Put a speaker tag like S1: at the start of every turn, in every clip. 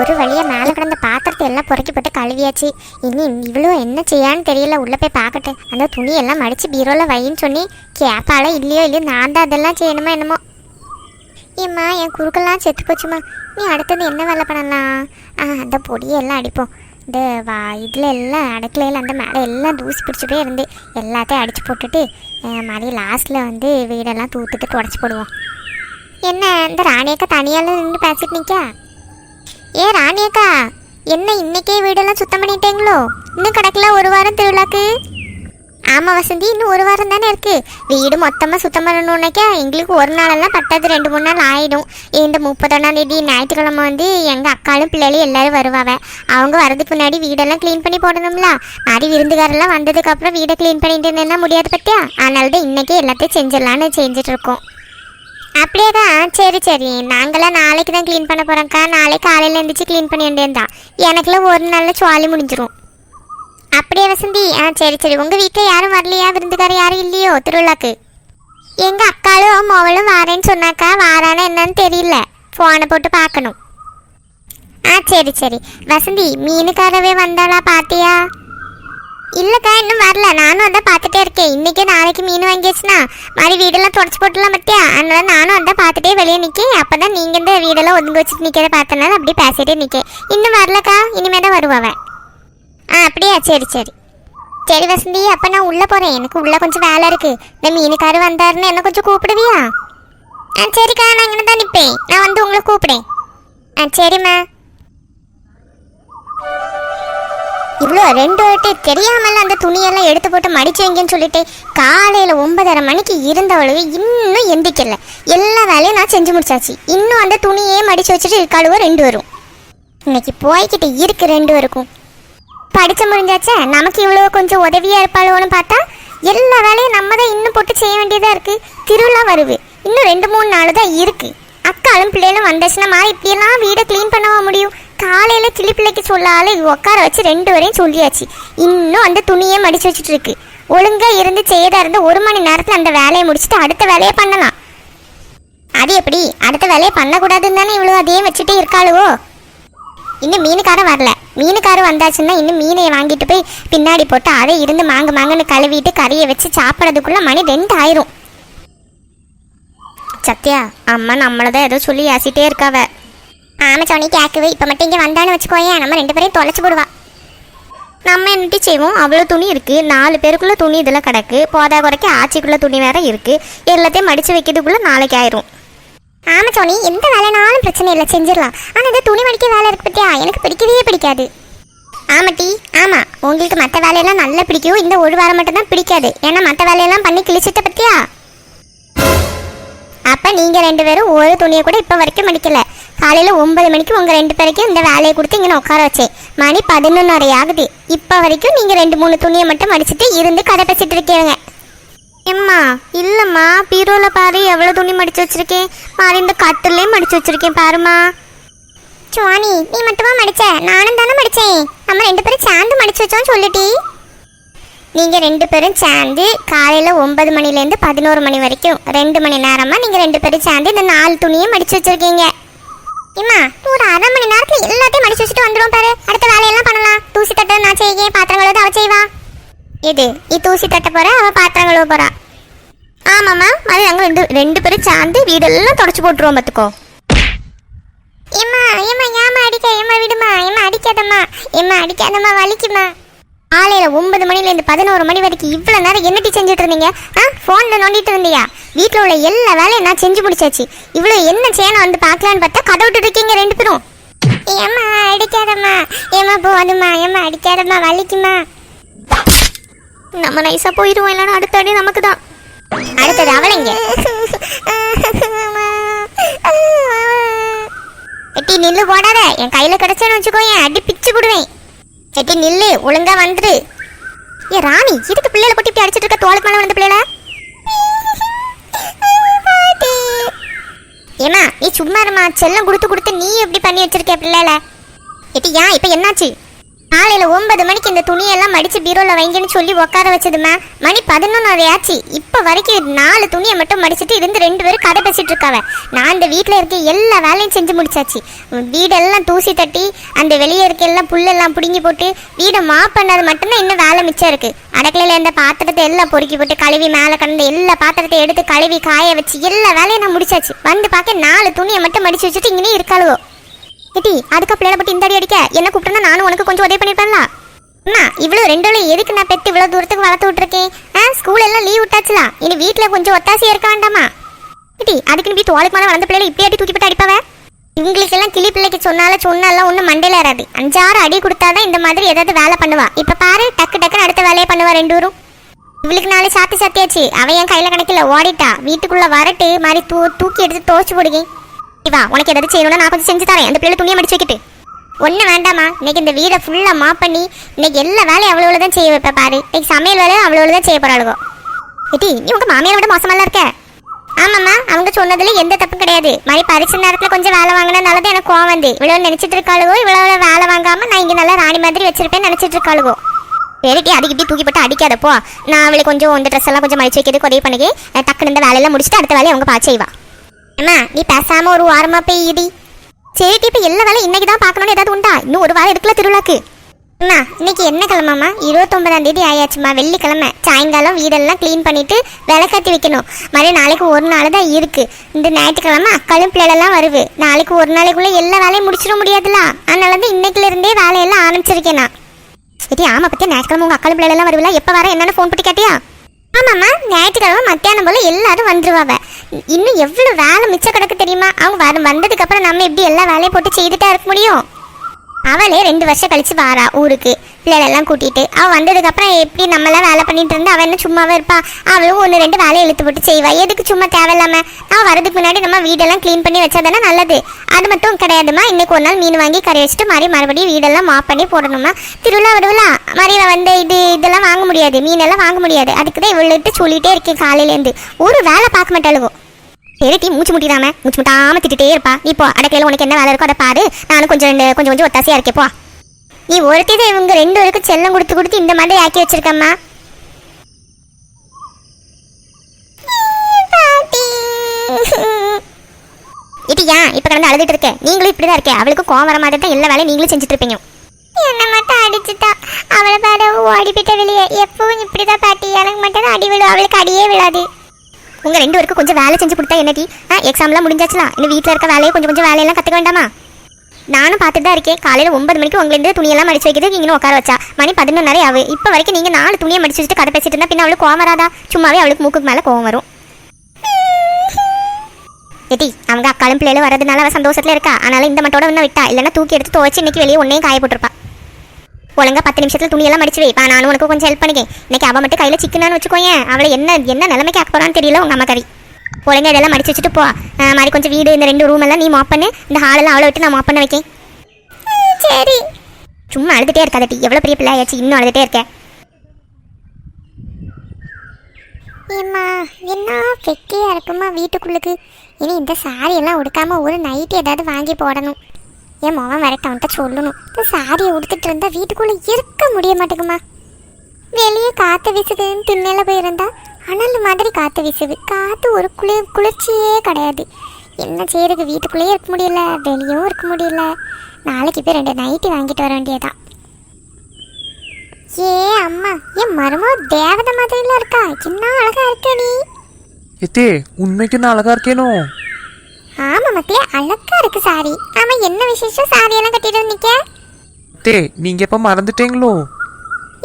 S1: ஒரு வழியாக மேலே கிடந்த பாத்திரத்தை எல்லாம் பொறுக்கி போட்டு கழுவியாச்சு. இனி இவ்வளோ என்ன செய்யான்னு தெரியல. உள்ளே போய் பார்க்கட்டு அந்த துணியெல்லாம் மடித்து பீரோவில் வைன்னு சொல்லி கேப்பால இல்லையோ இல்லையோ நான் தான் அதெல்லாம் செய்யணுமா என்னமோ? ஏம்மா என் குறுக்கெல்லாம் செத்து போச்சுமா. நீ அடுத்தது என்ன வேலை பண்ணலாம்? ஆ அந்த பொடியெல்லாம் அடிப்போம். இந்த வா இதில் எல்லாம் அடுக்கலையில் அந்த மேலே எல்லாம் தூசி பிடிச்சிட்டே இருந்து எல்லாத்தையும் அடித்து போட்டுட்டு மாதிரி லாஸ்ட்டில் வந்து வீடெல்லாம் தூத்துட்டு தொடச்சி போடுவோம். என்ன இந்த ராணியக்கா தனியால் நின்று பேசிட்டு நிற்கா ஏ ராணியக்கா என்ன இன்னைக்கே வீடெல்லாம் சுத்தம் பண்ணிட்டீங்களோ? இன்னும் கிடக்கல ஒரு வாரம் திருவிழாக்கு? ஆமாம் வசந்தி இன்னும் ஒரு வாரம் தானே இருக்கு. வீடு மொத்தமாக சுத்தம் பண்ணணுன்னாக்கா எங்களுக்கு ஒரு நாளெல்லாம் பத்தாது ரெண்டு மூணு நாள் ஆயிடும். இந்த முப்பத்தொன்னாம் தேதி ஞாயிற்றுக்கிழமை வந்து எங்கள் அக்காலும் பிள்ளைகளும் எல்லாரும் வருவாங்க அவங்க வரதுக்கு முன்னாடி வீடெல்லாம் க்ளீன் பண்ணி போடணும்ல. மாதிரி விருந்துகாரெல்லாம் வந்ததுக்கப்புறம் வீடை க்ளீன் பண்ணிட்டு இருந்தேன்னா முடியாது பற்றியா அதனால தான் இன்னைக்கே எல்லாத்தையும் செஞ்சிடலான்னு செஞ்சிட்ருக்கோம் அப்படியே தான் சரி சரி. நாங்களாம் நாளைக்கு தான் க்ளீன் பண்ண போகிறோம்க்கா நாளைக்கு காலையில் எழுந்திரிச்சு க்ளீன் பண்ண வேண்டியது தான் எனக்குலாம் ஒரு நாளில் சுவாலி முடிஞ்சிரும். அப்படியே வசந்தி? ஆ சரி சரி. உங்கள் வீட்டில் யாரும் வரலையா? விருந்துக்காரர் யாரும் இல்லையோ? திருவிழாக்கு? எங்கள் அக்காலும் மோவலும் வாரேன்னு சொன்னாக்கா வாரானா என்னன்னு தெரியல. ஃபோனை போட்டு பார்க்கணும். ஆ சரி சரி. வசந்தி மீனுக்காரவே வந்தாளா பார்த்தியா இல்லைக்கா இன்னும் வரல. நானும் அதான் பார்த்துட்டே இருக்கேன். இன்னைக்கு நாளைக்கு மீன் வாங்கியாச்சுன்னா மாதிரி வீடெல்லாம் தொடச்சி போட்டுலாம் பத்தியா? அதனால நானும் அதான் பார்த்துட்டே வெளியே நிற்கேன் அப்போ தான் நீங்கள் இந்த வீடெல்லாம் ஒதுங்க வச்சுட்டு நிற்கிறத பார்த்தனால அப்படியே பேசிட்டே நிற்கேன் இன்னும் வரலக்கா. இனிமே தான் வருவாவ ஆ அப்படியா? சரி சரி. சரி வசந்தி அப்போ நான் உள்ளே போகிறேன் எனக்கு உள்ளே கொஞ்சம் வேலை இருக்குது இந்த மீனுக்காரு வந்தாருன்னு என்ன கொஞ்சம் கூப்பிடுவியா? ஆ சரிக்கா. நான் இங்கே தான் நிற்பேன் நான் வந்து உங்களை கூப்பிடேன் ஆ சரிம்மா. இவ்வளோ ரெண்டு வாட்டி தெரியாமல் அந்த துணியெல்லாம் எடுத்து போட்டு மடிச்சு வைங்கன்னு சொல்லிட்டு காலையில் ஒன்பதரை மணிக்கு இருந்தவளுக்கு இன்னும் எந்திக்கல. எல்லா வேலையும் நான் செஞ்சு முடிச்சாச்சு. இன்னும் அந்த துணியே மடிச்சு வச்சுட்டு இருக்காளுவோ ரெண்டு வரும் இன்னைக்கு போய்கிட்டு இருக்கு ரெண்டு வரைக்கும் படிச்சு முடிஞ்சாச்சே? நமக்கு இவ்வளோ கொஞ்சம் உதவியாக இருப்பாளோன்னு பார்த்தா எல்லா வேலையும் நம்ம தான் இன்னும் போட்டு செய்ய வேண்டியதாக இருக்கு. திருவிழா வருது. இன்னும் ரெண்டு மூணு நாள் தான் இருக்குது அக்காலும் பிள்ளைகளும் வந்துச்சுன்னா இப்படியெல்லாம் வீடை க்ளீன் பண்ணவா முடியும்? காலையில கிளி பிள்ளைக்கு சொல்லால உட்கார வச்சு ரெண்டு வரையும் சொல்லியாச்சு. இன்னும் அந்த துணியே மடிச்சு வச்சுட்டு இருக்கு ஒழுங்கா இருந்து செய்யதா இருந்து ஒரு மணி நேரத்தில் அந்த வேலையை முடிச்சுட்டு அடுத்த வேலையை பண்ணலாம். அது எப்படி? அடுத்த வேலையை பண்ணக்கூடாதுன்னு தானே இவ்வளோ அதே வச்சுட்டே இருக்காளுவோ? இன்னும் மீனுக்காரன் வரல. மீனுக்காரன் வந்தாச்சுன்னா இன்னும் மீனை வாங்கிட்டு போய் பின்னாடி போட்டு அதை இருந்து மாங்க மாங்கன்னு கழுவிட்டு கறியை வச்சு சாப்பிட்றதுக்குள்ள மணி ரெண்டு ஆயிரும். சத்யா அம்மா நம்மளை தான் ஏதோ சொல்லி ஏசிட்டே இருக்காவ. ஆமா சோனி கேட்கவே இப்போ மட்டும் இங்கே வந்தான்னு வச்சுக்கோயே நம்ம ரெண்டு பேரையும் தொலைச்சி போடுவா. நம்ம என்னட்டி செய்வோம்? அவ்வளோ துணி இருக்கு. நாலு பேருக்குள்ள துணி இதில் கிடக்கு. போதா குறைக்க ஆச்சிக்குள்ளே துணி வேற இருக்குது எல்லாத்தையும் மடித்து வைக்கிறதுக்குள்ளே நாளைக்கு ஆயிரும். ஆமா சோனி எந்த வேலைனாலும் பிரச்சனை இல்லை. செஞ்சிடலாம். ஆனால் இந்த துணி மடிக்க வேலை இருக்கு பற்றியா எனக்கு பிடிக்கவே பிடிக்காது. ஆமாட்டி ஆமாம் உங்களுக்கு மற்ற வேலையெல்லாம் நல்லா பிடிக்கும். இந்த ஒரு வாரம் மட்டும்தான் பிடிக்காது. ஏன்னா மற்ற வேலையெல்லாம் பண்ணி கிழிச்சிட்ட பற்றியா அப்போ நீங்கள் ரெண்டு பேரும் ஒரு துணியை கூட இப்போ வரைக்கும் மடிக்கலை. காலையில ஒன்பது மணிக்கு உங்க ரெண்டு பேருக்கும் இந்த வேலையை கொடுத்து இங்கே உட்கார வச்சேன். மணி பதினொன்னரை ஆகுது. இப்ப வரைக்கும் நீங்க ரெண்டு மூணு துணியை மட்டும் மடிச்சிட்டு இருந்து கதை பேசிட்டு இருக்கீங்க. எம்மா இல்லம்மா பீரோல பாரு எவ்வளவு துணி மடிச்சு வச்சிருக்கேன். பாரு இந்த கட்டிலையும் மடிச்சு வச்சிருக்கேன் பாருமா சுவாணி நீ மட்டுமா மடிச்ச? நானும் தானே மடிச்சேன். நம்ம ரெண்டு பேரும் சேர்ந்து மடிச்சு வச்சோம் சொல்லிட்டி நீங்க ரெண்டு பேரும் சேர்ந்து காலையில ஒன்பது மணில இருந்து பதினோரு மணி வரைக்கும் ரெண்டு மணி நேரமா நீங்க ரெண்டு பேரும் சேர்ந்து இந்த நாலு துணியை மடிச்சு வச்சிருக்கீங்க. இம்மா ஒரு அரை மணி நேரத்துல எல்லாத்தையும் மடிச்சு வச்சுட்டு வந்துடும் பாரு. அடுத்த வேலையெல்லாம் பண்ணலாம். தூசி தட்ட நான் செய்ய பாத்திரங்களோட அவ செய்வா. இது இ தூசி தட்ட போற அவ பாத்திரம் கழுவ போறா. ஆமாம்மா அது நாங்கள் ரெண்டு ரெண்டு பேரும் சேர்ந்து வீடெல்லாம் தொடச்சு போட்டுருவோம் பார்த்துக்கோ ஏம்மா ஏம்மா ஏமா அடிக்க ஏம்மா விடுமா ஏம்மா அடிக்காதம்மா. ஏம்மா அடிக்காதம்மா வலிக்குமா காலையில ஒன்பது மணிலேருந்து பதினோரு மணி வரைக்கும் இவ்வளோ நேரம் என்னட்டி செஞ்சுட்டு இருந்தீங்க? ஆ? ஃபோனில் நோண்டிட்டு இருந்தியா? வீட்டில் உள்ள எல்லா வேலையும் நான் செஞ்சு முடிச்சாச்சு. இவ்வளோ என்ன செய்யணும் வந்து பார்க்கலான்னு பார்த்தா கதை இருக்கீங்க ரெண்டு பேரும். ஏம்மா அடிக்காதம்மா. ஏம்மா போதுமா ஏம்மா அடிக்காதம்மா. வலிக்குமா நம்ம நைஸா போயிடுவோம் இல்லைன்னா அடுத்த அடி நமக்கு தான் அடுத்தது அவளைங்க. எட்டி நில்லு போடாத. என் கையில கிடைச்சேன்னு வச்சுக்கோ என் அடி பிச்சு விடுவேன் செட்டி நில்லு ஒழுங்கா வந்துரு. ஏ ராணி இதுக்கு பிள்ளைல கொட்டி இப்படி அடிச்சிட்டு இருக்க? தோளுக்கு மேல வந்த பிள்ளைல? ஏமா நீ சும்மா இருமா செல்லம் கொடுத்து கொடுத்து நீ எப்படி பண்ணி வச்சிருக்க பிள்ளைல? எட்டி ஏன் இப்போ என்னாச்சு? காலையில ஒன்பது மணிக்கு இந்த துணியெல்லாம் மடிச்சு பீரோல வைங்கன்னு சொல்லி உட்கார வச்சதுமா? மணி பதினொன்னாவது ஆச்சு இப்ப வரைக்கும் நாலு துணியை மட்டும் மடிச்சிட்டு இருந்து ரெண்டு பேரும் கதை பேசிட்டு இருக்காவ. நான் இந்த வீட்டில் இருக்க எல்லா வேலையும் செஞ்சு முடிச்சாச்சு. வீடெல்லாம் தூசி தட்டி அந்த வெளியே இருக்க எல்லாம் புல்லெல்லாம் பிடுங்கி போட்டு வீடை மாப் பண்ணது மட்டும்தான் இன்னும் வேலை மிச்சம் இருக்கு. அடக்கலையில் இருந்த பாத்திரத்தை எல்லாம் பொறுக்கி போட்டு கழுவி மேலே கடந்த எல்லா பாத்திரத்தை எடுத்து கழுவி காய வச்சு எல்லா வேலையும் நான் முடிச்சாச்சு. வந்து பார்க்க நாலு துணியை மட்டும் மடிச்சு வச்சுட்டு இங்கே இருக்காளுவோ. கிட்டி அதுக்கு பிள்ளைல பட்டு இந்த அடி அடிக்க. என்ன கூப்பிட்டா நானும் உனக்கு கொஞ்சம் உதவி பண்ணிருப்பேன்ல. அம்மா இவ்வளோ ரெண்டும் எதுக்கு நான் பெத்து இவ்வளோ தூரத்துக்கு வளர்த்து விட்டுருக்கேன்? ஆ ஸ்கூல் எல்லாம் லீவ் விட்டாச்சுலாம் இனி வீட்டில் கொஞ்சம் ஒத்தாசையா இருக்க வேண்டாமா? ஏட்டி அதுக்குன்னு வீட்டு ஓளுக்கு மேலே வளர்ந்த பிள்ளைல இப்படி அடி தூக்கி போட்டு அடிப்பாவே? இவங்களுக்கு எல்லாம் கிளி பிள்ளைக்கு சொன்னால சொன்னாலாம் ஒன்றும் மண்டையில ஏறாது அஞ்சாறு அடி கொடுத்தாதான் இந்த மாதிரி ஏதாவது வேலை பண்ணுவா. இப்போ பாரு டக்கு டக்குன்னு அடுத்த வேலையை பண்ணுவா ரெண்டு ஊரும் இவளுக்கு நாளை சாத்தி சாத்தியாச்சு. அவன் என் கையில கணக்கில் ஓடிட்டா. வீட்டுக்குள்ள வரட்டு மாதிரி தூ தூக்கி எடுத்து துவச்சி போடுங்க இவா உனக்கு ஏதாவது செய்யணும்னா நான் கொஞ்சம் செஞ்சு தரேன். அந்த பிள்ளை துணியை மடிச்சு வைக்கிட்டு. ஒன்றும் வேண்டாமா இன்னைக்கு இந்த வீடை ஃபுல்லாக மாப் பண்ணி இன்னைக்கு எல்லா வேலையும் அவ்வளோ தான் செய்ய வைப்ப பாரு. இன்னைக்கு சமையல் வேலையும் அவ்வளோ தான் செய்ய போகிறாளுகோ எட்டி நீ உங்கள் மாமியாரை விட மோசமெல்லாம் இருக்க? ஆமாம்மா அவங்க சொன்னதுல எந்த தப்பு கிடையாது. மாதிரி பரிசு நேரத்தில் கொஞ்சம் வேலை வாங்கினதுனால தான் எனக்கு கோவம் வந்து இவ்வளோ நினைச்சிட்டு இருக்காளுகோ இவ்வளோ வேலை வாங்காம நான் இங்கே நல்லா ராணி மாதிரி வச்சிருப்பேன்னு நினைச்சிட்டு இருக்காளுகோ. சரிட்டி அதுக்கு இப்படி தூக்கி போட்டு அடிக்காதப்போ நான் அவளுக்கு கொஞ்சம் இந்த ட்ரெஸ் எல்லாம் கொஞ்சம் மடிச்சு வைக்கிறது உதவி பண்ணி டக்குனு இந்த வேலையெல்லாம் முடிச்சுட்டு அடுத்த வேலையை அவங்க பார்த்து செய்வா. அம்மா நீ பேசாம ஒரு வாரமா போய் இடி. சரி இப்போ எல்லா வேலையும் இன்னைக்கு தான் பார்க்கணும்னு ஏதாவது உண்டா? இன்னும் ஒரு வாரம் எடுக்கல திருவிழாக்கு. அம்மா இன்னைக்கு என்ன கிழமாம்மா? இருபத்தொன்பதாம் தேதி ஆயாச்சுமா வெள்ளிக்கிழமை. சாயங்காலம் வீடெல்லாம் க்ளீன் பண்ணிட்டு விளக்கத்தி வைக்கணும். மறுபடியும் நாளைக்கு ஒரு நாள் தான் இருக்கு. இந்த ஞாயிற்றுக்கிழமை அக்காலும் பிள்ளைலாம் வருது. நாளைக்கு ஒரு நாளைக்குள்ள எல்லா வேலையும் முடிச்சிட முடியாதுல அதனால தான் இன்னைக்குல இருந்தே வேலையெல்லாம் ஆரம்பிச்சிருக்கேன் நான். சரி ஆமா பத்தியா? ஞாயிற்றுக்கிழமை உங்க அக்காலும் பிள்ளைலாம் வருவில எப்போ வர? என்னன்னு ஃபோன் பண்ணி கேட்டியா? ஆமாம்மா ஞாயிற்றுக்கிழமை மத்தியானம் போல் எல்லாரும் வந்துருவாவ. இன்னும் எவ்வளோ வேலை மிச்சம் கிடக்கு தெரியுமா? அவங்க வர வந்ததுக்கப்புறம் நம்ம எப்படி எல்லா வேலையும் போட்டு செய்துட்டா இருக்க முடியும்? அவளே ரெண்டு வருஷம் கழிச்சு வாரா ஊருக்கு. பிள்ளைகளெல்லாம் கூட்டிட்டு. அவள் வந்ததுக்கப்புறம் எப்படி நம்மளாம் வேலை பண்ணிட்டு இருந்தா? அவள் என்ன சும்மாவே இருப்பா? அவளும் ஒன்று ரெண்டு வேலையை இழுத்து போட்டு செய்வா. எதுக்கு சும்மா தேவையில்லாம? நான் வரதுக்கு முன்னாடி நம்ம வீடெல்லாம் க்ளீன் பண்ணி வச்சா தானே நல்லது. அது மட்டும் கிடையாதுமா இன்னைக்கு ஒரு நாள் மீன் வாங்கி கறி வச்சுட்டு மாதிரி மறுபடியும் வீடெல்லாம் மாப் பண்ணி போடணுமா திருவிழா விடுவிழா மறியில் வந்து இது இதெல்லாம் வாங்க முடியாது. மீனெல்லாம் வாங்க முடியாது. அதுக்கு தான் இவ்வளோட்டு சொல்லிகிட்டே இருக்கேன் காலையிலேருந்து ஒரு வேலை பார்க்க மாட்டாளுவோம் பெருட்டி மூச்சு முட்டிடாம மூச்சு முட்டாம திட்டுட்டே இருப்பா. நீ இப்போ அடக்கையில உனக்கு என்ன வேலை இருக்கோ அதை பாரு. நானும் கொஞ்சம் ரெண்டு கொஞ்சம் கொஞ்சம் ஒத்தாசையா இருக்கேப்போ நீ ஒருத்தி தான் இவங்க ரெண்டு பேருக்கு செல்லம் கொடுத்து கொடுத்து இந்த மாதிரி ஆக்கி வச்சிருக்கம்மா. இது ஏன் இப்ப கடந்து அழுதுட்டு இருக்கேன் நீங்களும் இப்படிதான் இருக்கே. அவளுக்கு கோவம் வர மாதிரி தான் எல்லா வேலையும் நீங்களும் செஞ்சுட்டு இருப்பீங்க. என்ன மட்டும் அடிச்சுட்டா. அவளை பாரு ஓடி போயிட்ட வெளியே. எப்பவும் இப்படிதான் பாட்டி. எனக்கு மட்டும் அடி விழும். அவளுக்கு அடியே விழாது. உங்க ரெண்டு பேருக்கும் கொஞ்சம் வேலை செஞ்சு கொடுத்தா என்னடி ஆ எக்ஸாம்லாம் முடிஞ்சாச்சுலாம் இன்னும் வீட்டில் இருக்க வேலையை கொஞ்சம் கொஞ்சம் வேலையெல்லாம் கற்றுக்க வேண்டாமா? நானும் பார்த்துட்டு தான் இருக்கேன். காலையில் ஒன்பது மணிக்கு உங்களிருந்து துணியெல்லாம் மடிச்சு வைக்கிறது நீங்களும் உட்கார வச்சா. மணி பதினொன்றரை ஆகு இப்போ வரைக்கும் நீங்கள் நாலு துணியை மடிச்சு வச்சுட்டு கதை பேசிட்டு இருந்தா பின்ன அவளுக்கு கோவம் வராதா? சும்மாவே அவளுக்கு மூக்குக்கு மேலே கோவம் வரும். எட்டி அவங்க அக்காலும் பிள்ளைகளும் வரதுனால அவள் சந்தோஷத்தில் இருக்கா? அதனால இந்த மட்டோட ஒன்று விட்டா. இல்லைன்னா தூக்கி எடுத்து துவச்சி இன்னைக்கு வெளியே ஒன்றையும் காய போட்டிருப்பா. ஒழுங்கா பத்து நிமிஷத்துல துணியெல்லாம் மடிச்சு வைப்பா நானும் உனக்கு கொஞ்சம் ஹெல்ப் பண்ணிக்கேன் இன்னைக்கு அவ மட்டும் கையில சிக்கனான்னு வச்சுக்கோயேன். அவளை என்ன என்ன நிலைமைக்கு ஆக்க தெரியல உங்க அம்மா கறி ஒழுங்கா இதெல்லாம் மடிச்சு வச்சுட்டு போ. மாதிரி கொஞ்சம் வீடு இந்த ரெண்டு ரூம் எல்லாம் நீ மாப் பண்ணு. இந்த ஹாலெல்லாம் அவளை விட்டு நான் மாப் பண்ண வைக்கேன். சரி. சும்மா அழுதுட்டே இருக்காதட்டி எவ்வளோ பெரிய பிள்ளை ஆயாச்சு இன்னும் அழுதுட்டே இருக்கேன் ஏம்மா என்ன வெக்கையா இருக்குமா வீட்டுக்குள்ளுக்கு. இனி இந்த சாரி எல்லாம் உடுக்காம ஒரு நைட்டு ஏதாவது வாங்கி போடணும். என் மகன் வரட்டு அவன்கிட்ட சொல்லணும். இந்த சாரியை உடுத்துட்டு இருந்தா வீட்டுக்குள்ளே இருக்க முடிய மாட்டேங்குமா? வெளியே காற்று வீசுதுன்னு திண்ணையில் போயிருந்தா அனல் மாதிரி காற்று வீசுது. காற்று ஒரு குளிர் குளிர்ச்சியே கிடையாது. என்ன செய்யறதுக்கு வீட்டுக்குள்ளேயே இருக்க முடியல வெளியும் இருக்க முடியல. நாளைக்கு போய் ரெண்டு நைட்டி வாங்கிட்டு வர வேண்டியதான் ஏ அம்மா என் மருமோ தேவதை மாதிரிலாம் இருக்கா. என்ன அழகா இருக்க நீ.
S2: எத்தே உண்மைக்கு நான் அழகா இருக்கேனோ?
S1: மக்களே அழகா இருக்கு சாரி. ஆமா என்ன விசேஷம்? சாரி எல்லாம் கட்டிட்டு நிக்க
S2: எத்தே நீங்க எப்ப மறந்துட்டீங்களோ?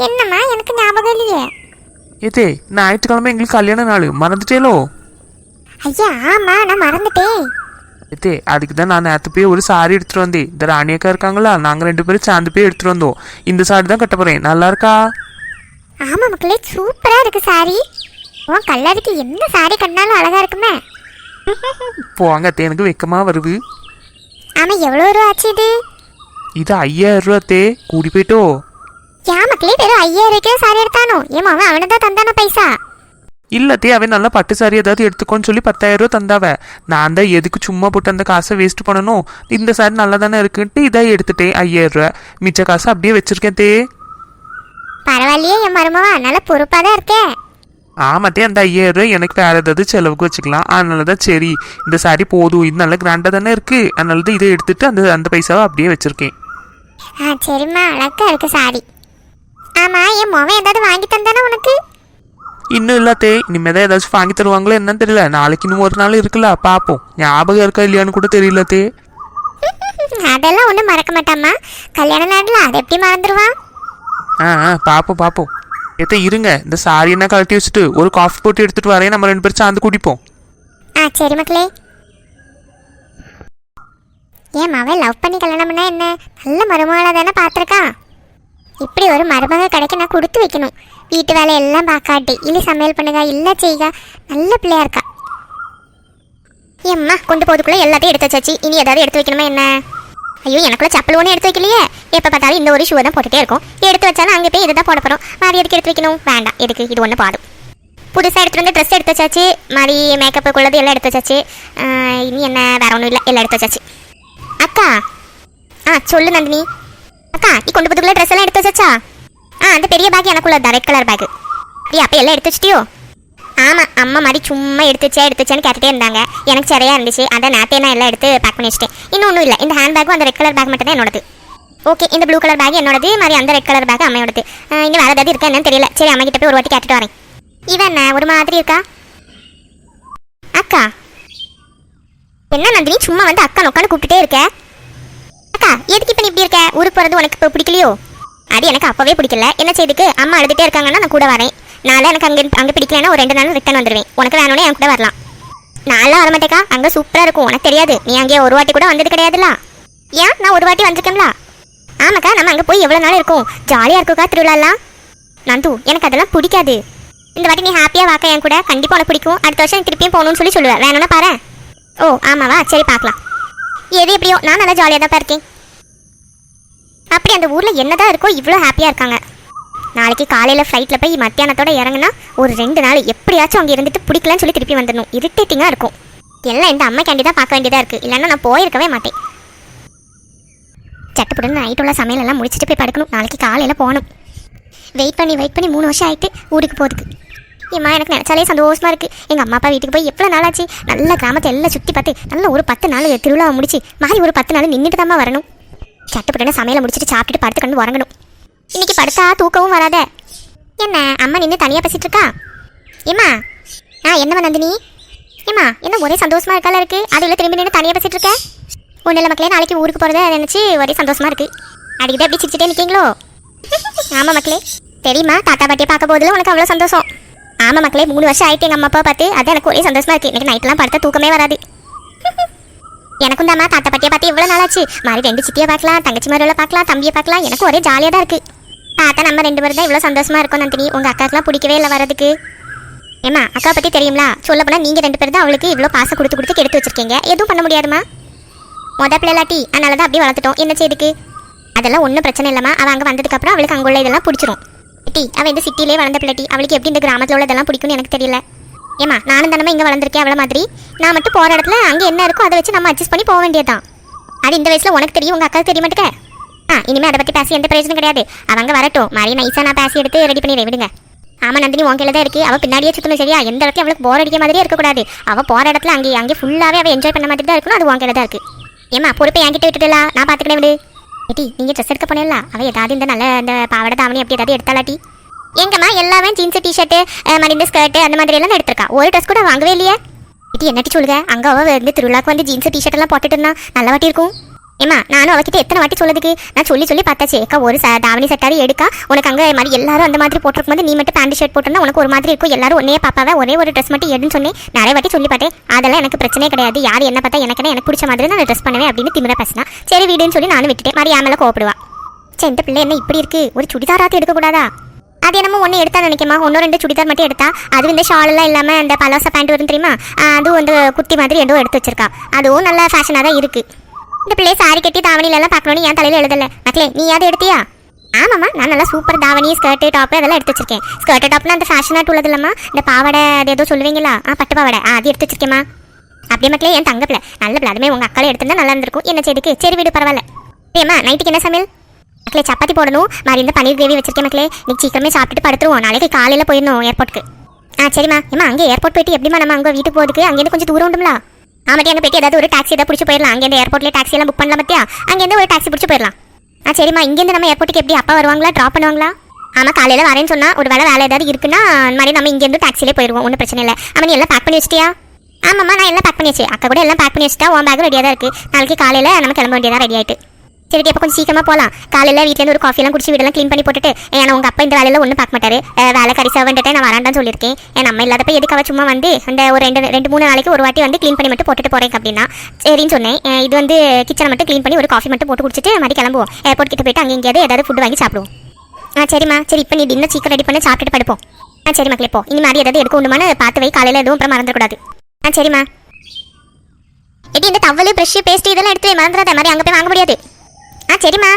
S1: என்னம்மா எனக்கு ஞாபகம் இல்லையே.
S2: எத்தே ஞாயிற்றுக்கிழமை எங்களுக்கு கல்யாண நாள். மறந்துட்டேலோ
S1: ஐயா ஆமா நான் மறந்துட்டேன்.
S2: எத்தே அதுக்கு தான் நான் நேற்று போய் ஒரு சாரி எடுத்துட்டு வந்தேன். இந்த ராணியக்கா இருக்காங்களா? நாங்கள் ரெண்டு பேரும் சேர்ந்து போய் எடுத்துட்டு வந்தோம். இந்த சாரி தான் கட்ட போறேன். நல்லா இருக்கா?
S1: ஆமா மக்களே சூப்பரா இருக்கு சாரி உன் கல்லருக்கு என்ன சாரி கட்டினாலும் அழகா இருக்குமே.
S2: போங்க அத்தே எனக்கு வெக்கமா வருது.
S1: ஆமா எவ்வளவு ரூபா ஆச்சு இது?
S2: இது ஐயாயிரம் ரூபா அத்தே கூடி போயிட்டோ.
S1: யா மக்களே வெறும் ஐயாயிரம் ரூபாய்க்கு சாரி எடுத்தானோ? ஏமா அவன் அவனை தான் தந்தானோ பைசா?
S2: இல்லத்தே அவன் நல்லா பட்டு சாரி ஏதாவது எடுத்துக்கோன்னு சொல்லி பத்தாயிரம் ரூபா தந்தாவ. நான் தான் எதுக்கு சும்மா போட்டு அந்த காசை வேஸ்ட் பண்ணணும் இந்த சாரி நல்லா தானே இருக்குன்ட்டு இதை எடுத்துட்டேன் ஐயாயிரம் ரூபா மிச்ச காசை அப்படியே வச்சிருக்கேன் தே.
S1: பரவாயில்லையே என் மருமவா நல்ல பொறுப்பாக தான் இருக்கே.
S2: ஆமாத்தே அந்த ஐயாயிரம் எனக்கு வேற ஏதாவது செலவுக்கு வச்சுக்கலாம். அதனால தான் சரி இந்த சாரி போதும் இது நல்லா கிராண்டாக தானே இருக்கு. அதனால தான் இதை எடுத்துட்டு அந்த அந்த பைசாவை அப்படியே வச்சிருக்கேன்.
S1: ஆ சரிம்மா அழகா இருக்கு சாரி ஆமா என் மொவன் ஏதாவது வாங்கி தந்தானே உனக்கு?
S2: இன்னும் இல்லாத்தே இனிமே தான் ஏதாச்சும் வாங்கி தருவாங்களோ என்னன்னு தெரியல. நாளைக்கு இன்னும் ஒரு நாள் இருக்குல்ல பார்ப்போம். ஞாபகம் இருக்கா இல்லையான்னு கூட தெரியலத்தே
S1: அதெல்லாம் ஒன்றும் மறக்க மாட்டாம்மா. கல்யாண நாட்டில் அதை எப்படி மறந்துடுவான்
S2: ஆ ஆ பார்ப்போம் பார்ப்போம். எத்த இருங்க. இந்த சாரி என்ன கழட்டி வச்சுட்டு ஒரு காஃபி போட்டு எடுத்துட்டு வரேன். நம்ம ரெண்டு பேரும் சாந்து குடிப்போம்.
S1: ஆ சரி மக்களே. ஏன் மவன் லவ் பண்ணி கல்யாணம் என்ன? நல்ல மருமகளை தானே பார்த்துருக்கான் இப்படி ஒரு மருமக கிடைக்க நான் கொடுத்து வைக்கணும். வீட்டு வேலை எல்லாம் பார்க்காட்டி. இல்லை சமையல் பண்ணுங்க இல்லை செய்க. நல்ல பிள்ளையா இருக்கா. ஏம்மா கொண்டு போதுக்குள்ள எல்லாத்தையும் எடுத்து வச்சாச்சு. இனி ஏதாவது எடுத்து வைக்கணுமா என்ன? ஐயோ எனக்குள்ள செப்பல் ஒன்று எடுத்து வைக்கலையே. எப்போ பார்த்தாலும் இந்த ஒரு ஷூ தான் போட்டுட்டே இருக்கும். எடுத்து வச்சாலும் அங்கே போய் இதை தான் போட போகிறோம் மாதிரி எதுக்கு எடுத்து வைக்கணும்? வேண்டாம். எதுக்கு? இது ஒன்று பாடும். புதுசாக எடுத்துட்டு வந்து ட்ரெஸ் எடுத்து வச்சாச்சு. மாதிரி மேக்கப்புக்கு உள்ளது எல்லாம் எடுத்து வச்சாச்சு. இனி என்ன வேற ஒன்றும் இல்லை. எல்லாம் எடுத்து வச்சாச்சு. அக்கா. ஆ சொல்லு நந்தினி. அக்கா நீ கொண்டு போதுக்குள்ள ட்ரெஸ் எல்லாம் எடுத்து வச்சாச்சா? ஆ அந்த பெரிய பேக் எனக்குள்ள ரெட் கலர் பேக் நீ அப்போ எல்லாம் எடுத்து வச்சிட்டியோ? ஆமாம் அம்மா மாதிரி சும்மா எடுத்துச்சே எடுத்துச்சேன்னு எடுத்து கேட்டுட்டே இருந்தாங்க. எனக்கு சரியாக இருந்துச்சு. அதை நேத்தே நான் எல்லாம் எடுத்து பேக் பண்ணி வச்சிட்டேன். இன்னும் ஒன்றும் இல்லை. இந்த ஹேண்ட் பேக்கும் அந்த ரெட் கலர் பேக் மட்டும் தான் என்னோடது. ஓகே இந்த ப்ளூ கலர் பேக் என்னோடது மாதிரி அந்த ரெட் கலர் பேக் அம்மையோடது. இன்னும் வேறு ஏதாவது இருக்கா என்னன்னு தெரியல. சரி அம்மா கிட்ட போய் ஒரு வாட்டி கேட்டுட்டு வரேன். இவன் என்ன ஒரு மாதிரி இருக்கா? அக்கா. என்ன நந்தினி சும்மா வந்து அக்கா உட்காந்து கூப்பிட்டுட்டே இருக்க? அக்கா எதுக்கு இப்போ இப்படி இருக்க? ஊருக்கு போகிறது உனக்கு இப்போ பிடிக்கலையோ? அது எனக்கு அப்போவே பிடிக்கல. என்ன செய்துக்கு? அம்மா அழுதுட்டே இருக்காங்கன்னா நான் கூட வரேன். நாளை எனக்கு அங்கே அங்கே பிடிக்கலன்னா ஒரு ரெண்டு நாள் ரிட்டர்ன் வந்துடுவேன் உனக்கு வேணும்னே என் கூட வரலாம். நான்லாம் வரமாட்டேக்கா. அங்கே சூப்பராக இருக்கும். உனக்கு தெரியாது. நீ அங்கே ஒரு வாட்டி கூட வந்தது கிடையாதுல்ல? ஏன்? நான் ஒரு வாட்டி வந்திருக்கேன்ல? ஆமாக்கா நம்ம அங்கே போய் எவ்வளோ நாள் இருக்கும்? ஜாலியாக இருக்குக்கா திருவிழாலாம். நந்து எனக்கு அதெல்லாம் பிடிக்காது. இந்த வாட்டி நீ ஹாப்பியாக வாக்க என் கூட? கண்டிப்பாக உனக்கு பிடிக்கும். அடுத்த வருஷம் திருப்பியும் போகணும்னு சொல்லி சொல்லுவேன் வேணும்னா பாரு. ஓ ஆமாவா? சரி பார்க்கலாம். எது எப்படியோ நான் நல்லா ஜாலியாக தான் இருக்கேன். அப்படி அந்த ஊரில் என்னதான் இருக்கோ இவ்வளோ ஹாப்பியாக இருக்காங்க. நாளைக்கு காலையில் ஃப்ளைட்டில் போய் மத்தியானத்தோட இறங்குனா ஒரு ரெண்டு நாள் எப்படியாச்சும் அங்கே இருந்துட்டு பிடிக்கலன்னு சொல்லி திருப்பி வந்துடணும். இரிட்டேட்டிங்காக இருக்கும். எல்லாம் இந்த அம்மா கேண்டி தான் பார்க்க வேண்டியதாக இருக்குது இல்லைன்னா நான் போயிருக்கவே மாட்டேன். சட்டுப்புடுன்னு நைட் உள்ள சமையல் எல்லாம் முடிச்சுட்டு போய் படுக்கணும். நாளைக்கு காலையில் போகணும். வெயிட் பண்ணி வெயிட் பண்ணி மூணு வருஷம் ஆயிட்டு ஊருக்கு போகிறதுக்கு ஏம்மா எனக்கு நினச்சாலே சந்தோஷமா இருக்கு. எங்கள் அம்மா அப்பா வீட்டுக்கு போய் எவ்வளோ நாள் ஆச்சு நல்ல கிராமத்தை எல்லாம் சுற்றி பார்த்து நல்ல ஒரு பத்து நாள் திருவிழாவை முடிச்சு மாதிரி ஒரு பத்து நாள் நின்றுட்டு தாம்மா வரணும். சட்டுப்பட்டுன்னு சமையலை முடிச்சுட்டு சாப்பிட்டுட்டு படுத்து கண்டு உறங்கணும். இன்னைக்கு படுத்தா தூக்கவும் வராத. என்ன அம்மா நின்று தனியாக பேசிட்டு இருக்கா ஏம்மா ஆ என்னம்மா நந்தினி? ஏம்மா என்ன ஒரே சந்தோஷமா இருக்கால இருக்கு? அதுல திரும்பி நின்று தனியாக பேசிட்டு இருக்க ஒன்றும் இல்லை மக்களே நாளைக்கு ஊருக்கு போகிறத நினச்சி ஒரே சந்தோஷமா இருக்கு. அடிக்கடி அப்படி சிரிச்சிட்டே நிற்கீங்களோ ஆமாம் மக்களே. தெரியுமா தாத்தா பாட்டியை பார்க்க போதில் உனக்கு அவ்வளோ சந்தோஷம்? ஆமாம் மக்களே மூணு வருஷம் ஆயிட்டு எங்கள் அம்மா அப்பா பார்த்து அது எனக்கு ஒரே சந்தோஷமா இருக்கு. எனக்கு நைட்லாம் படுத்தா தூக்கமே வராது. எனக்கும் தாம்மா தாத்தா பாட்டியை பார்த்து இவ்வளோ நாளாச்சு. மாதிரி ரெண்டு சித்தியை பார்க்கலாம் தங்கச்சி மாதிரில பார்க்கலாம் தம்பியை பார்க்கலாம். எனக்கு ஒரே ஜாலியாக தான் இருக்கு. பார்த்தா நம்ம ரெண்டு பேரும் தான் இவ்வளோ சந்தோஷமா இருக்கோம் நந்தினி. உங்கள் அக்காக்கெல்லாம் பிடிக்கவே இல்லை வரதுக்கு ஏம்மா அக்கா பற்றி தெரியுங்களா சொல்ல போனால் நீங்கள் ரெண்டு பேரும் தான் அவளுக்கு இவ்வளோ பாசம் கொடுத்து கொடுத்து கெடுத்து வச்சிருக்கீங்க. எதுவும் பண்ண முடியாதுமா மொத பிள்ளைலாட்டி அதனால தான் அப்படியே வளர்த்துட்டோம். என்ன செய்துக்கு அதெல்லாம் ஒன்றும் பிரச்சனை இல்லைம்மா. அவள் அங்கே வந்ததுக்கப்புறம் அவளுக்கு அங்கே உள்ள இதெல்லாம் பிடிச்சிரும். டி அவள் இந்த சிட்டிலே வளர்ந்த பிள்ளைட்டி அவளுக்கு எப்படி இந்த கிராமத்தில் உள்ளதெல்லாம் பிடிக்கும்னு எனக்கு தெரியல. ஏம்மா நானும் தானே இங்கே வளர்ந்துருக்கேன் அவளை மாதிரி. நான் மட்டும் போகிற இடத்துல அங்கே என்ன இருக்கோ அதை வச்சு நம்ம அட்ஜஸ்ட் பண்ணி போக வேண்டியதான் அது இந்த வயசில் உனக்கு தெரியும் உங்கள் அக்காவுக்கு தெரிய மாட்டேங்க ஆ இனிமேல் அதை பற்றி பேசி எந்த பிரயோஜனம் கிடையாது. அவங்க வரட்டும். மாதிரி நைஸாக நான் பேசி எடுத்து ரெடி பண்ணி விடுங்க. ஆமா நந்தினி உன் தான் இருக்கு. அவ பின்னாடியே சுத்தணும் சரியா? எந்த இடத்துல அவளுக்கு போர் அடிக்க மாதிரியே இருக்கக்கூடாது. அவ போற இடத்துல அங்கேயே அங்கே ஃபுல்லாவே அவ என்ஜாய் பண்ண மாதிரி தான் இருக்கணும். அது உன் தான் இருக்கு. ஏமா பொறுப்பை என்கிட்ட விட்டுட்டல நான் பாத்துக்கிறேன் விடு. ஏட்டி நீங்க ட்ரெஸ் எடுக்க போனேல்ல? அவ ஏதாவது இந்த நல்ல இந்த பாவாடை தாவணி அப்படி ஏதாவது எடுத்தாலாட்டி? எங்கம்மா எல்லாமே ஜீன்ஸ் டிஷர்ட்டு மடிந்த ஸ்கர்ட்டு அந்த மாதிரி எல்லாம் எடுத்திருக்கா. ஒரு ட்ரெஸ் கூட வாங்கவே இல்லையே. ஏட்டி என்னட்டி சொல்லுங்க அங்கே அவ வந்து திருவிழாக்கு வந்து ஜீன்ஸ் டிஷர்ட் எல்லாம் போட்டுட்டு இருந்தா நல்லா வாட்டி இருக்கும். ஏமா நானும் அவகிட்ட எத்தனை வாட்டி சொல்லதுக்கு நான் சொல்லி சொல்லி பார்த்தாச்சு. ஏக்கா ஒரு தாவணி செட்டாரி எடுக்கா. உனக்கு அங்கே மாதிரி எல்லாரும் அந்த மாதிரி போட்டிருக்கும் போது நீ மட்டும் பேண்ட் ஷர்ட் போட்டிருந்தா உனக்கு ஒரு மாதிரி இருக்கும். எல்லாரும் ஒன்னே பாப்பாவ ஒரே ஒரு ட்ரெஸ் மட்டும் எடுன்னு சொன்னேன். நிறைய வாட்டி சொல்லி பார்த்தேன். அதெல்லாம் எனக்கு பிரச்சனையே கிடையாது. யார் என்ன பார்த்தா எனக்கு எனக்கு பிடிச்ச மாதிரி நான் ட்ரெஸ் பண்ணுவேன் அப்படின்னு திமிர பேசினா. சரி வீடுன்னு சொல்லி நானும் விட்டுட்டேன். மாதிரி ஏமல கோப்பிடுவா சே சரி இந்த பிள்ளை என்ன இப்படி இருக்கு? ஒரு சுடிதாராத்து எடுக்கக்கூடாதா அது என்னமோ ஒன்று எடுத்தா நினைக்கமா ஒன்று ரெண்டு சுடிதார் மட்டும் எடுத்தா. அது இந்த ஷால் எல்லாம் இல்லாமல் அந்த பலாசா பேண்ட் வரும் தெரியுமா? அதுவும் வந்து குட்டி மாதிரி ஏதோ எடுத்து வச்சிருக்கா. அதுவும் நல்ல ஃபேஷனாக தான் இருக்குது இந்த பிள்ளை சாரி கட்டி தாவணியில எல்லாம் பார்க்கணும்னு என் தலையில எழுதல. மக்களே நீ யாவது எடுத்தியா? ஆமாம்மா நான் நல்லா சூப்பர் தாவணி ஸ்கர்ட்டு டாப்பு அதெல்லாம் எடுத்து வச்சிருக்கேன். ஸ்கர்ட்டு டாப்னா அந்த ஃபேஷனாக உள்ளது இல்லம்மா? இந்த பாவாடை அது ஏதோ சொல்லுவீங்களா? ஆ பட்டு பாவாடை. ஆ அது எடுத்து வச்சிருக்கேம்மா. அப்படியே மக்களே என் தங்க பிள்ளை நல்ல பிள்ளை. அதுமே உங்கள் அக்காலே எடுத்திருந்தா நல்லா இருந்திருக்கும். என்ன செய்துக்கு? சரி வீடு பரவாயில்ல. ஏம்மா நைட்டுக்கு என்ன சமையல்? மக்களே சப்பாத்தி போடணும். மாதிரி இந்த பன்னீர் கிரேவி வச்சிருக்கேன் மக்களே. இன்னைக்கு சீக்கிரமே சாப்பிட்டுட்டு படுத்துருவோம். நாளைக்கு காலையில் போயிடணும் ஏர்போர்ட்டுக்கு ஆ சரிம்மா. ஏம்மா அங்கே ஏர்போர்ட் போயிட்டு எப்படிம்மா நம்ம அங்கே வீட்டுக்கு போகிறதுக்கு அங்கேருந்து கொஞ்சம் தூரம் உண்டுங்களா ஆமாட்டி அங்கே போய்ட்டு ஏதாவது ஒரு டாக்ஸி ஏதாவது பிடிச்சி போயிடலாம். அங்கேருந்து ஏர்போர்ட்லேயே டாக்ஸி எல்லாம் புக் பண்ணலாம் பத்தியா? அங்கேருந்து ஒரு டாக்ஸி பிடிச்சி போயிடலாம். ஆ சரிம்மா. இங்கேருந்து நம்ம ஏர்போர்ட்டுக்கு எப்படி? அப்பா வருவாங்களா? ட்ராப் பண்ணுவாங்களா? ஆமாம் காலையில் வரேன்னு சொன்னால் ஒரு வேளை வேலை ஏதாவது இருக்குன்னா அந்த மாதிரி நம்ம இங்கேருந்து டாக்ஸிலே போயிடுவோம் ஒன்றும் பிரச்சனை இல்லை. ஆமாம் நீ எல்லாம் பேக் பண்ணி வச்சிட்டியா? ஆமாம்மா நான் எல்லாம் பேக் பண்ணி வச்சு அக்கா கூட எல்லாம் பேக் பண்ணி வச்சுட்டா உன் பேக் ரெடியாக தான் இருக்குது நாளைக்கு காலையில் நம்ம கிளம்ப வேண்டியதாக ரெடி ஆகிட்டு சரி அப்போ கொஞ்சம் சீக்கிரமா போகலாம் காலையில் வீட்டிலேருந்து ஒரு காஃபிலாம் குடிச்சு வீடெல்லாம் க்ளீன் பண்ணி போட்டுட்டு ஏன்னா உங்கள் அப்பா இந்த வேலையில் ஒன்றும் பார்க்க மாட்டாரு. வேலை கறி சர்வன்ட்டே நான் வராண்டான்னு சொல்லியிருக்கேன். ஏன் நம்ம இல்லாதப்ப எதுக்கு அவ சும்மா வந்து அந்த ஒரு ரெண்டு ரெண்டு மூணு நாளைக்கு ஒரு வாட்டி வந்து க்ளீன் பண்ணி மட்டும் போட்டுட்டு போகிறேன் அப்படின்னா. சரின்னு சொன்னேன். இது வந்து கிச்சனை மட்டும் க்ளீன் பண்ணி ஒரு காஃபி மட்டும் போட்டு குடிச்சிட்டு மாதிரி கிளம்புவோம். ஏர்போர்ட் கிட்ட போயிட்டு அங்கே எங்கேயாவது ஏதாவது ஃபுட் வாங்கி சாப்பிடுவோம். ஆ சரிம்மா. சரி இப்போ நீ டின்னர் சீக்கிரம் ரெடி பண்ணி சாப்பிட்டுட்டு படுப்போம் ஆ சரி மக்களே போ. இனி மாதிரி ஏதாவது எடுக்க உண்டுமான பார்த்து வை. காலையில் எதுவும் அப்புறம் மறந்துடக்கூடாது. ஆ சரிம்மா. எப்படி இந்த டவலு ப்ரெஷ்ஷு பேஸ்ட் இதெல்லாம் எடுத்து மறந்துடாத. மாதிரி அங்கே போய் வாங்க முடியாது. ஆ சரிம்மா